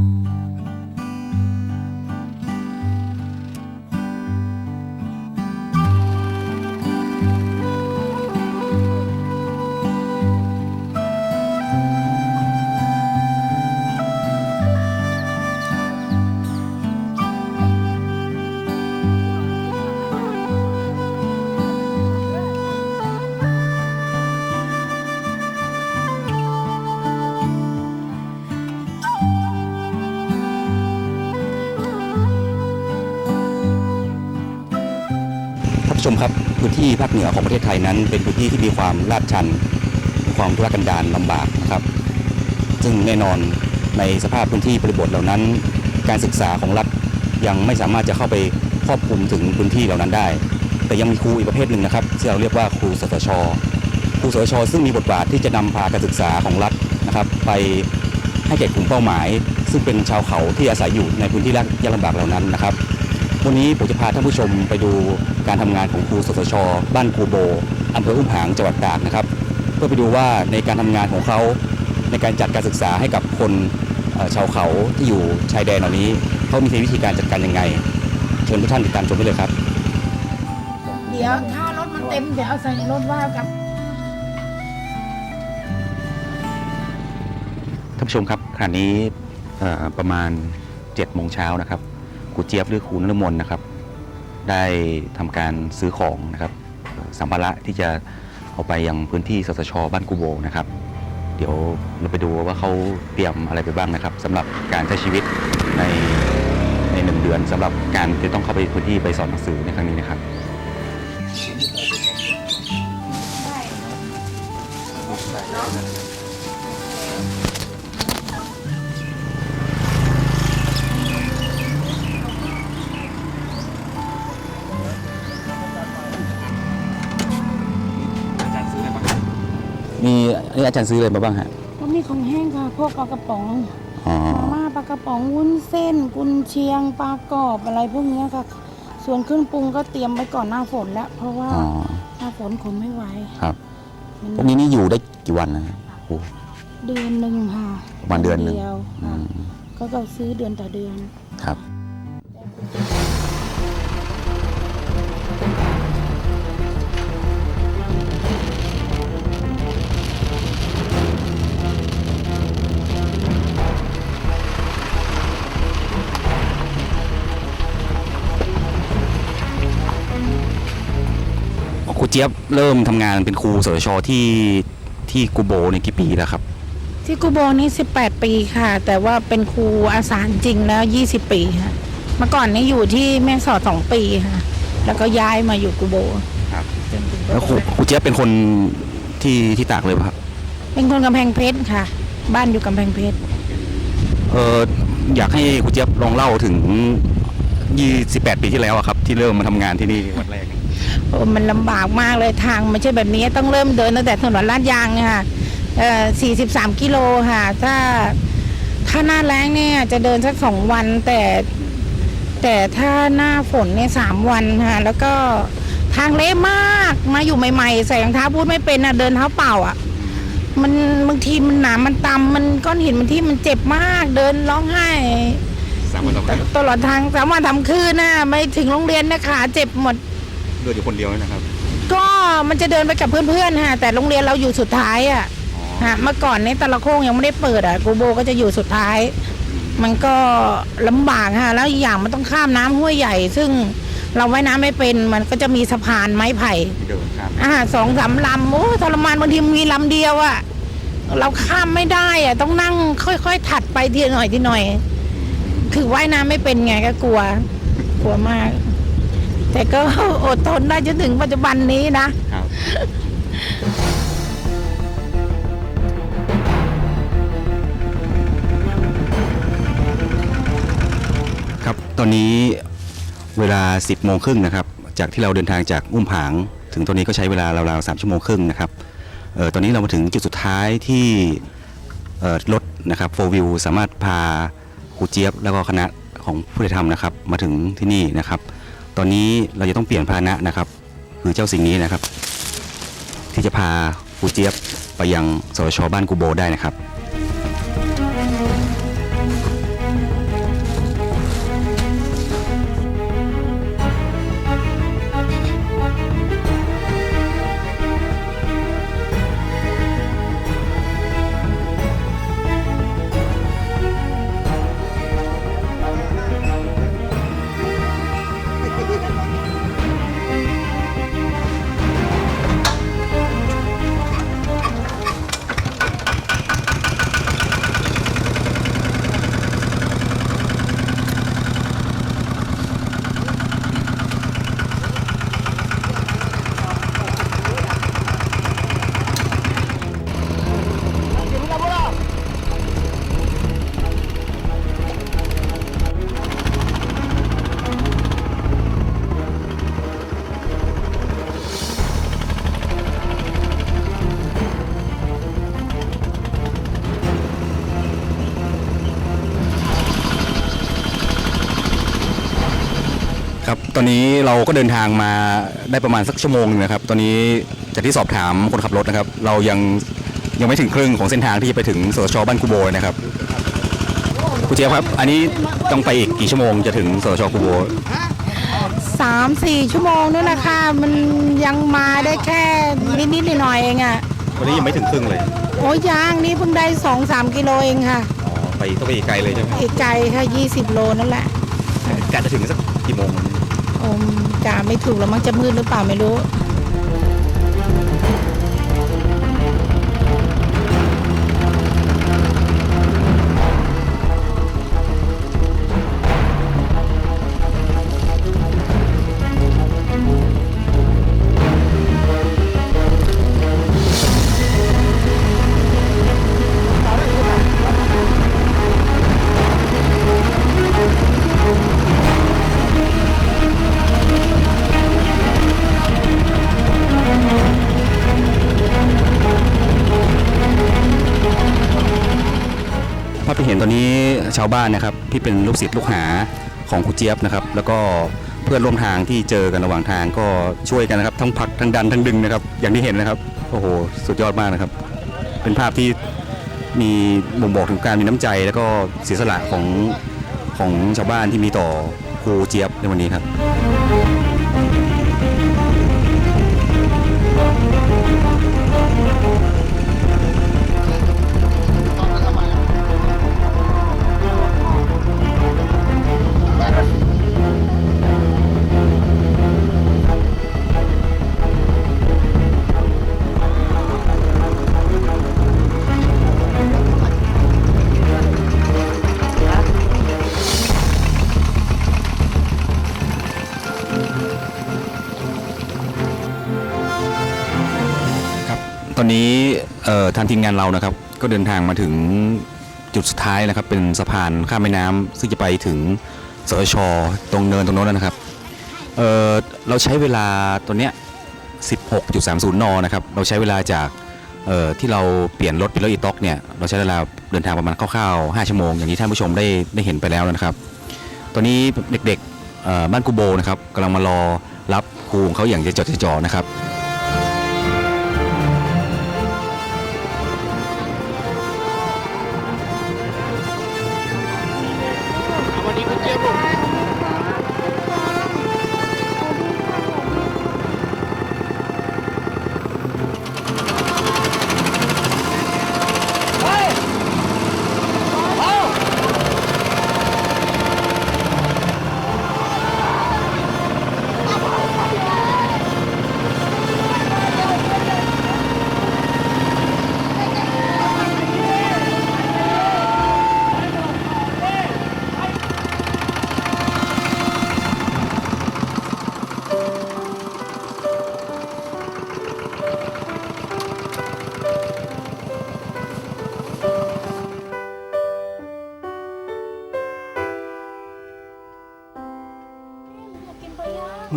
ท่ ผู้ชมครับพื้นที่ภาคเหนือของประเทศไทยนั้น เป็นพื้นที่ที่มีความลาดชัน ความทุรกันดารลำบากนะครับ ซึ่งแน่นอนในสภาพพื้นที่บริบทเหล่านั้น การศึกษาของรัฐยังไม่สามารถจะเข้าไปครอบคลุมถึงพื้นที่เหล่านั้นได้ แต่ยังมีครูอีกประเภทหนึ่งนะครับที่เราเรียกว่าครูสตชครูสตชซึ่งมีบทบาทที่จะนำพาการศึกษาของรัฐนะครับ ไปให้แก่กลุ่มเป้าหมาย ซึ่งเป็นชาวเขาที่อาศัยอยู่ในพื้นที่ยากลำบากเหล่านั้นนะครับ วันนี้ผมจะพาท่านผู้ชมไปดูการทำงานของครูสสช บ้านครูโบอำเภออุ้มผางจังหวัดตากนะครับ เพื่อไปดูว่าในการทำงานของเขาในการจัดการศึกษาให้กับคนเอ่อชาวเขาที่อยู่ชายแดนเหล่านี้เขามีวิธีการจัดการยังไง เชิญทุกท่านติดตามชมได้เลยครับ เดี๋ยวถ้ารถมันเต็มเดี๋ยวเอาใส่ในรถว่ากับท่านผู้ชมครับขณะนี้เอ่อประมาณ7โมงเช้านะครับ ครูเจี๊ยบหรือครูนฤมลนะครับ ได้ทำการซื้อของนะครับสัมภาระที่จะเอาไปยังพื้นที่สสชบ้านกูโบนะครับ เดี๋ยวเราไปดูว่าเขาเตรียมอะไรไปบ้างนะครับสำหรับการใช้ชีวิตในในหนึ่งเดือนสำหรับการที่ต้องเข้าไปพื้นที่ไปสอนหนังสือในครั้งนี้นะครับ มีอันนี้อาจารย์ซื้ออะไรมาบ้างฮะก็มีของแห้งค่ะ พวกปลากระป๋องอ๋อมาม่าปลากระป๋องวุ้นเส้น กุนเชียงปลากรอบอะไรพวกเนี้ยค่ะ ส่วนเครื่องปรุงก็เตรียมไปก่อนหน้าฝนแล้ว เพราะว่าอ๋อหน้าฝนคงไม่ไหวครับมันพวกนี้นี่อยู่ได้กี่วันนะโอ้ เดือนหนึ่งค่ะประมาณเดือนหนึ่งดียวอืค่ะมก็ก็ซื้อเดือนต่อเดือน ครับครู เจี๊ยบเริ่มทำงานเป็นครูสชที่ที่กูโบในกี่ปีแล้วครับ ที่กูโบนี่ 18 ปีค่ะ แต่ว่าเป็นครูอาสาจริงแล้ว 20 ปีค่ะ เมื่อก่อนนี่อยู่ที่แม่สอดสองปีค่ะ แล้วก็ย้ายมาอยู่กูโบครับ จนถึงแล้วครูครูเจี๊ยบเป็นคนที่ที่ตากเลยป่ะครับเป็นคนกำแพงเพชรค่ะ บ้านอยู่กำแพงเพชร เอออยากให้ครูเจี๊ยบลองเล่าถึง 28 ปีที่แล้วอะครับ ที่เริ่มมาทำงานที่นี่วันแรกโอ้ มันลำบากมากเลยทางไม่ใช่แบบนี้ต้องเริ่มเดินตั้งแต่ถนนลาดยางเนี่ยค่ะเอ่อ43 กิโลค่ะ ถ้าถ้าหน้าแล้งเนี่ยจะเดินสักสองวันแต่แต่ถ้าหน้าฝนเนี่ยสามวันค่ะ แล้วก็ทางเละมากมาอยู่ใหม่ๆ ใส่รองเท้าพูดไม่เป็นอะเดินเท้าเปล่าอะ มันบางทีมันหนามมันตำมันก้อนหินบางทีมันเจ็บมากเดินร้องไห้สามวันต่อครั้งตลอดทางสามวันทำคืนนะไม่ถึงโรงเรียนนะขาเจ็บหมด เดินอยู่คนเดียวนี่นะครับ ก็มันจะเดินไปกับเพื่อนๆฮะแต่โรงเรียนเราอยู่สุดท้ายอะฮะเมื่อก่อนนี้ตะละโค้งยังไม่ได้เปิดอะกูโบก็จะอยู่สุดท้าย มันก็ลำบากฮะแล้วอีกอย่างมันต้องข้ามน้ำห้วยใหญ่ ซึ่งเราว่ายน้ำไม่เป็นมันก็จะมีสะพานไม้ไผ่เดินข้ามอ่าสองสามลำโอ้ทรมานบางทีมีลำเดียวอะเราข้ามไม่ได้อะต้องนั่งค่อยๆ ถัดไปทีหน่อยทีหน่อย คือว่ายน้ำไม่เป็นไงก็กลัว กลัวมาก แต่ก็อดทนได้จนถึงปัจจุบันนี้นะ ครับ ครับตอนนี้เวลา 10โมงครึ่งนะครับ จากที่เราเดินทางจากอุ้มผาง ถึงตอนนี้ก็ใช้เวลาราวๆ3ชั่วโมงครึ่งนะครับเอ่อตอนนี้เรามาถึงจุดสุดท้ายที่เอ่อรถนะครับโฟวิวสามารถพาครูเจี๊ยบ แล้วก็คณะของผู้ได้ทำนะครับ มาถึงที่นี่นะครับ ตอนนี้เราจะต้องเปลี่ยนพาหนะนะครับ คือเจ้าสิ่งนี้นะครับ ที่จะพาครูเจี๊ยบไปยังสชบ้านกูโบได้นะครับ อนนี้เราก็เดินทางมาได้ประมาณสักชั่วโมงหนึงนะครับ ตอนนี้จากที่สอบถามคนขับรถนะครับ เรายังยังไม่ถึงครึ่งของเส้นทางที่จะไปถึงสสชบ้านคูโบเลยนะครับคุณเจี๊ยบครับ อันนี้ต้องไปอีกกี่ชั่วโมงจะถึงสสชคูโบสามสี่ชั่วโมงนู่นนะคะมันยังมาได้แค่นิดๆหน่อยๆเองอะวันนี้ยังไม่ถึงครึ่งเลย โอ้ยยางนี่เพิ่งได้สองสามกิโลเองค่ะ อ๋อ ไปต้องไปอีกไกลเลยใช่ไหมอีกไกลค่ะยี่สิบโลนั่นแหละ กะจะถึงสักกี่โมงโอมกาไม่ถูกแล้วมั้งจะมืดหรือเปล่าไม่รู้ ชาวบ้านนะครับที่เป็นลูกศิษย์ลูกหาของครูเจี๊ยบนะครับ แล้วก็เพื่อนร่วมทางที่เจอกันระหว่างทางก็ช่วยกันนะครับ ทั้งผลักทั้งดันทั้งดึงนะครับ อย่างที่เห็นนะครับโอ้โหสุดยอดมากนะครับ เป็นภาพที่มีบ่งบอกถึงการมีน้ำใจ แล้วก็เสียสละของของชาวบ้านที่มีต่อครูเจี๊ยบในวันนี้ครับ ทางทีมงานเรานะครับ ก็เดินทางมาถึงจุดสุดท้ายนะครับ เป็นสะพานข้ามแม่น้ำซึ่งจะไปถึงสชตรงเนินตรงโน้นนะครับเเราใช้เวลาตัวเนี้ย 16.30 น นะครับ เราใช้เวลาจากที่เราเปลี่ยนรถเป็นรถอีต็อกเนี่ย เราใช้เวลาเดินทางประมาณคร่าวๆ 5 ชั่วโมง อย่างที่ท่านผู้ชมได้ได้เห็นไปแล้วนะครับ ตอนนี้เด็กๆบ้านกูโบนะครับกำลังมารอรับครูของเขาอย่างใจจดใจจ่อนะครับ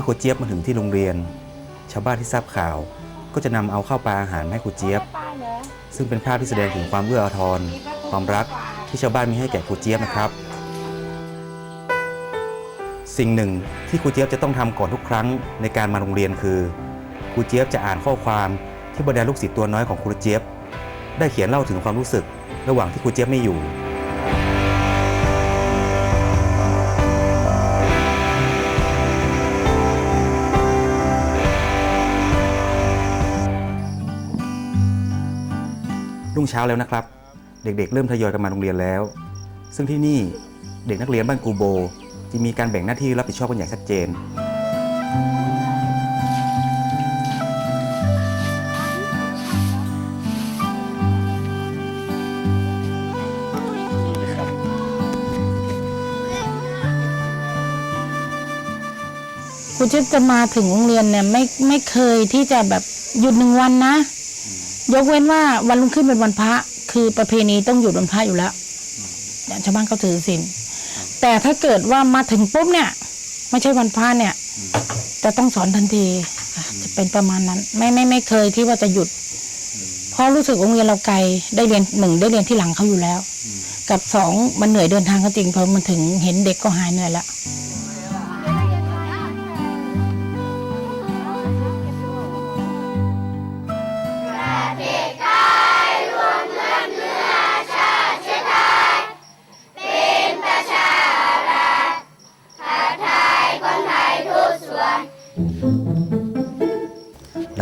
มื่อครูเจี๊ยบมาถึงที่โรงเรียน ชาวบ้านที่ทราบข่าว ก็จะนำเอาข้าวปลาอาหารให้ครูเจี๊ยบ ซึ่งเป็นภาพที่แสดงถึงความเอื้ออาทร ความรักที่ชาวบ้านมีให้แก่ครูเจี๊ยบนะครับ สิ่งหนึ่งที่ครูเจี๊ยบจะต้องทำก่อนทุกครั้งในการมาโรงเรียนคือครูเจี๊ยบจะอ่านข้อความที่บรรดาลูกศิษย์ตัวน้อยของครูเจี๊ยบได้เขียนเล่าถึงความรู้สึกระหว่างที่ครูเจี๊ยบไม่อยู่ รุ่งเช้าแล้วนะครับ เด็กๆเริ่มทยอยกันมาโรงเรียนแล้ว ซึ่งที่นี่เด็กนักเรียนบ้านกูโบจะมีการแบ่งหน้าที่รับผิดชอบกันอย่างชัดเจน ครูจิ๊บจะมาถึงโรงเรียนเนี่ยไม่ไม่เคยที่จะแบบหยุดหนึ่งวันนะ ยกเว้นว่าวันรุ่งขึ้นเป็นวันพระ คือประเพณีต้องหยุดวันพระอยู่แล้วชาวบ้านเขาถือศีลแต่ถ้าเกิดว่ามาถึงปุ๊บเนี่ย ไม่ใช่วันพระเนี่ย จะต้องสอนทันทีจะเป็นประมาณนั้น ไม่ไม่ไม่เคยที่ว่าจะหยุดเพราะรู้สึกโรงเรียนเราไกลได้เรียนหนึ่งได้เรียนที่หลังเขาอยู่แล้ว กับสองมันเหนื่อยเดินทางก็จริงพอมันถึงเห็นเด็กก็หายเหนื่อยแล้ว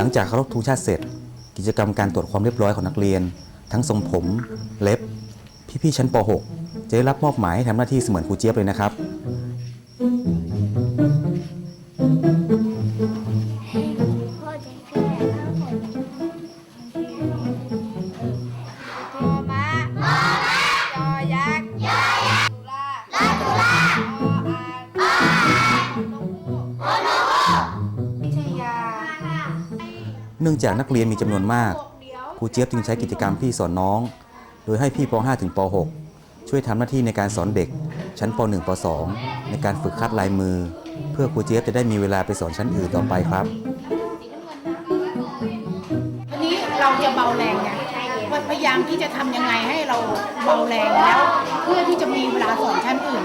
งจากเคารพธงชาติเสร็จ กิจกรรมการตรวจความเรียบร้อยของนักเรียน ทั้งทรงผม เล็บ พี่ๆชั้นป .6 จะได้รับมอบหมายให้ทำหน้าที่เสมือนครูเจี๊ยบเลยนะครับ นื่องจากนักเรียนมีจำนวนมากครูเจี๊ยบจึงใช้กิจกรรมพี่สอนน้อง โดยให้พี่ป .5 ถึงป .6 ช่วยทำหน้าที่ในการสอนเด็ก ชั้นป .1 ป .2 ในการฝึกคัดลายมือ เพื่อครูเจี๊ยบจะได้มีเวลาไปสอนชั้นอื่นต่อไปครับวันนี้เราจะเบาแรงไงพยายามที่จะทำยังไงให้เราเบาแรงแล้ว เพื่อที่จะมีเวลาสอนชั้นอื่น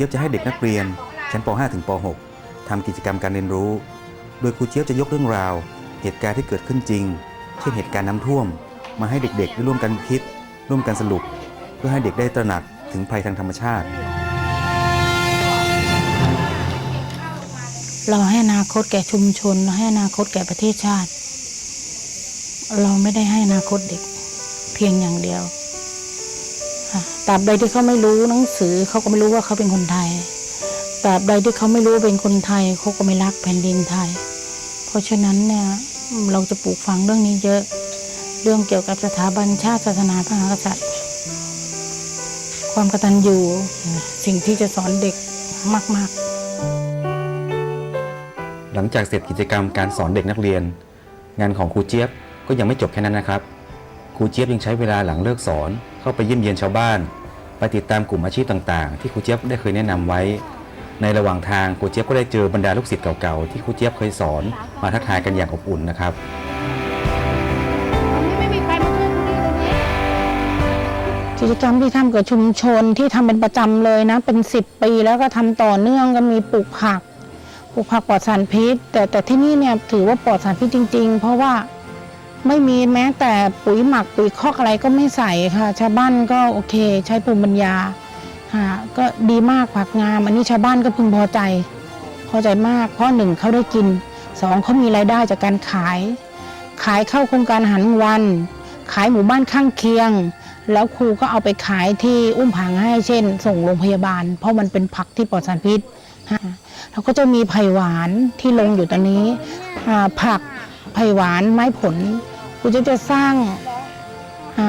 จี๊ยบจะให้เด็กนักเรียน ชั้นป .5 ถึงป .6 ทำกิจกรรมการเรียนรู้ โดยครูเจี๊ยบจะยกเรื่องราว เหตุการณ์ที่เกิดขึ้นจริง เช่นเหตุการณ์น้ำท่วม มาให้เด็กๆได้ร่วมกันคิด ร่วมกันสรุป เพื่อให้เด็กได้ตระหนักถึงภัยทางธรรมชาติ เราให้อนาคตแก่ชุมชน เราให้อนาคตแก่ประเทศชาติ เราไม่ได้ให้อนาคตเด็ก เพียงอย่างเดียว ตราบใดที่เขาไม่รู้หนังสือเขาก็ไม่รู้ว่าเขาเป็นคนไทยตราบใดที่เขาไม่รู้เป็นคนไทยเขาก็ไม่รักแผ่นดินไทย เพราะฉะนั้นเนี่ยเราจะปลูกฝังเรื่องนี้เยอะ เรื่องเกี่ยวกับสถาบันชาติศาสนาพระมหากษัตริย์ ความกตัญญูสิ่งที่จะสอนเด็กมาก ๆ หลังจากเสร็จกิจกรรมการสอนเด็กนักเรียน งานของครูเจี๊ยบก็ยังไม่จบแค่นั้นนะครับครูเจี๊ยบยังใช้เวลาหลังเลิกสอนเข้าไปเยี่ยมเยียนชาวบ้าน ไปติดตามกลุ่มอาชีพต่างๆ ที่ครูเจี๊ยบได้เคยแนะนำไว้ ในระหว่างทางครูเจี๊ยบก็ได้เจอบรรดาลูกศิษย์เก่าๆที่ครูเจี๊ยบเคยสอนมาทักทายกันอย่างอบอุ่นนะครับไม่มีใครมาช่วยตรงนี้เลยนี่กิจกรรมที่ทำกับชุมชนที่ทำเป็นประจำเลยนะ เป็นสิบปีแล้วก็ทำต่อเนื่องก็มีปลูกผักปลูกผักปลอดสารพิษ แต่แต่ที่นี่เนี่ยถือว่าปลอดสารพิษจริง ๆ เพราะว่า ไม่มีแม้แต่ปุ๋ยหมักปุ๋ยคอกอะไรก็ไม่ใส่ค่ะ ชาวบ้านก็โอเค ใช้ภูมิปัญญาค่ะ ก็ดีมากผักงาม อันนี้ชาวบ้านก็พึงพอใจ พอใจมาก เพราะหนึ่งเขาได้กินสองเขามีรายได้จากการขาย ขายเข้าโครงการอาหันวัน ขายหมู่บ้านข้างเคียง แล้วครูก็เอาไปขายที่อุ้มผางให้เช่น ส่งโรงพยาบาล เพราะมันเป็นผักที่ปลอดสารพิษฮะแล้วก็จะมีไผ่หวานที่ลงอยู่ตอนนี้ผักไผ่หวานไม้ผล ครูจะจะสร้าง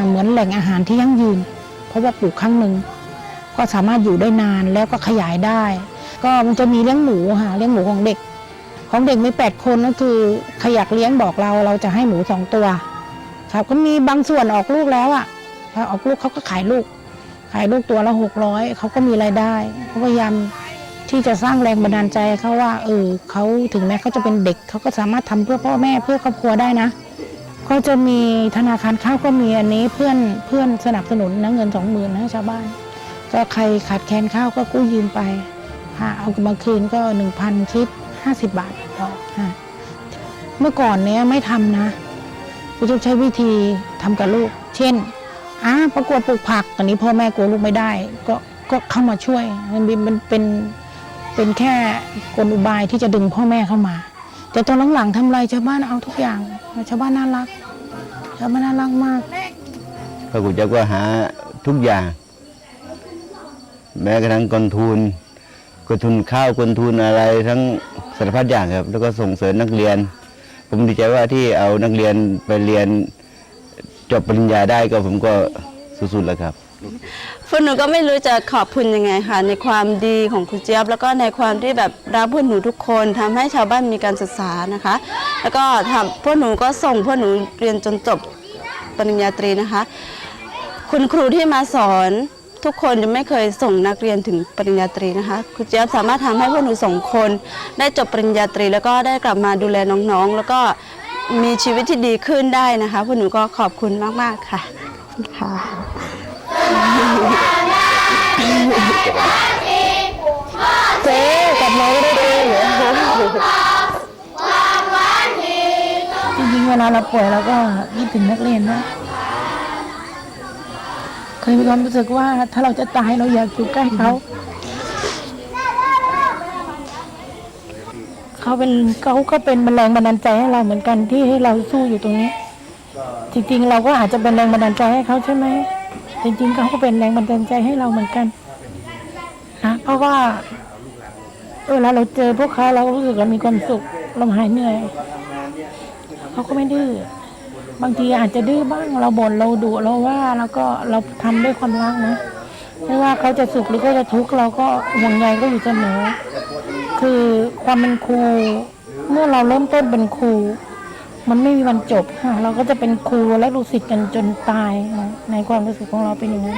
เหมือนแหล่งอาหารที่ยั่งยืน เพราะว่าปลูกครั้งหนึ่งก็สามารถอยู่ได้นานแล้วก็ขยายได้ ก็มันจะมีเลี้ยงหมูค่ะเลี้ยงหมูของเด็ก ของเด็กมีแปดคนก็คือใครอยากเลี้ยงบอกเราเราจะให้หมูสองตัวครับก็มีบางส่วนออกลูกแล้วอะพอออกลูกเขาก็ขายลูก ขายลูกตัวละหกร้อยเขาก็มีรายได้เขาพยายามที่จะสร้างแรงบันดาลใจเขาว่าเออเขาถึงแม้เขาจะเป็นเด็กเขาก็สามารถทำเพื่อพ่อแม่เพื่อครอบครัวได้นะ ก็จะมีธนาคารข้าวก็มีอันนี้เพื่อนเพื่อนสนับสนุนนะเงินสองหมื่นให้ชาวบ้าน ก็ใครขาดแคลนข้าวก็กู้ยืมไปค่ะเอามาคืนก็หนึ่งพันคิดห้าสิบบาทพอค่ะเมื่อก่อนเนี้ยไม่ทำนะกูจะใช้วิธีทำกับลูก เช่นอ่าประกวดปลูกผักตอนนี้พ่อแม่กลัวลูกไม่ได้ ก็ก็เข้ามาช่วยมันเป็นมันเป็นเป็นแค่กลอุบายที่จะดึงพ่อแม่เข้ามา แต่ตอนหลังๆทำไรชาวบ้านเอาทุกอย่างชาวบ้านน่ารัก แล้วมันน่ารักมากพระกุเจ้าก็หาทุกอย่าง แม้กระทั่งกองทุนกองทุนข้าวกองทุนอะไรทั้งสารพัดอย่างครับ แล้วก็ส่งเสริมนักเรียน ผมดีใจว่าที่เอานักเรียนไปเรียนจบปริญญาได้ก็ผมก็สุดๆแล้วครับ พวกหนูก็ไม่รู้จะขอบคุณยังไงค่ะ ในความดีของครูเจี๊ยบ แล้วก็ในความที่แบบรักพวกหนูทุกคนทำให้ชาวบ้านมีการศึกษานะคะ แล้วก็ทำพวกหนูก็ส่งพวกหนูเรียนจนจบปริญญาตรีนะคะ คุณครูที่มาสอนทุกคนจะไม่เคยส่งนักเรียนถึงปริญญาตรีนะคะครูเจี๊ยบสามารถทำให้พวกหนูสองคน ได้จบปริญญาตรี แล้วก็ได้กลับมาดูแลน้องๆ แล้วก็มีชีวิตที่ดีขึ้นได้นะคะพวกหนูก็ขอบคุณมากๆค่ะค่ะ เจ๊กับน้องได้เจ๊เหรอจริงๆเวลาเราป่วยเราก็คิดถึงนักเรียนนะเคยมีความรู้สึกว่าถ้าเราจะตายเราอยากอยู่ใกล้เขา เขาเป็นเขาก็เป็นแรงบันดาลใจให้เราเหมือนกันที่ให้เราสู้อยู่ตรงนี้ จริงๆ เราก็อาจจะเป็นแรงบันดาลใจให้เขาใช่ไหม จริงๆเขาก็เป็นแรงบันดาลใจให้เราเหมือนกันนะเพราะว่าเวลาเราเจอพวกเขาเราก็รู้สึกเรามีความสุขเราหายเหนื่อยเขาก็ไม่ดื้อบางทีอาจจะดื้อบ้างเราบ่นเราดุเราว่าแล้วก็เราทำด้วยความรักนะไม่ว่าเขาจะสุขหรือเขาจะทุกข์เราก็ห่วงใยก็อยู่เสมอคือความเป็นครู เมื่อเราเริ่มต้นเป็นครู มันไม่มีวันจบค่ะ เราก็จะเป็นครูและลูกศิษย์กันจนตายนะในความรู้สึกของเราเป็นอย่างนั้น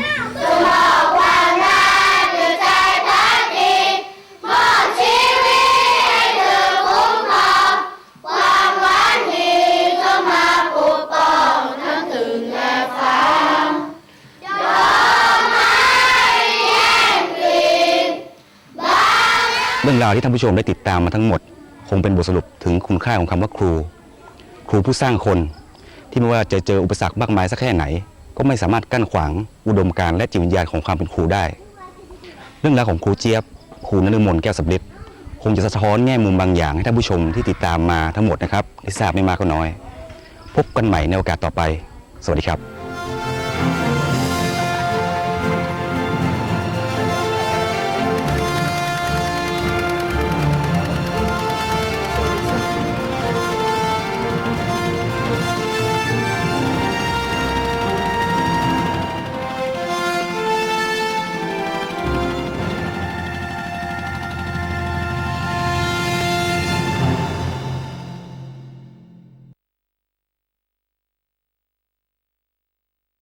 เรื่องราวที่ท่านผู้ชมได้ติดตามมาทั้งหมด คงเป็นบทสรุปถึงคุณค่าของคำว่าครู รูผู้สร้างคน ที่ไม่ว่าจะเจออุปสรรคมากมายสักแค่ไหน ก็ไม่สามารถกั้นขวางอุดมการณ์และจิตวิญญาณของความเป็นครูได้ เรื่องราวของครูเจี๊ยบครูนฤมลแก้วสำลิดคงจะสะท้อนแง่มุมบางอย่างให้ท่านผู้ชมที่ติดตามมาทั้งหมดนะครับได้ทราบไม่มากก็น้อย พบกันใหม่ในโอกาสต่อไป สวัสดีครับ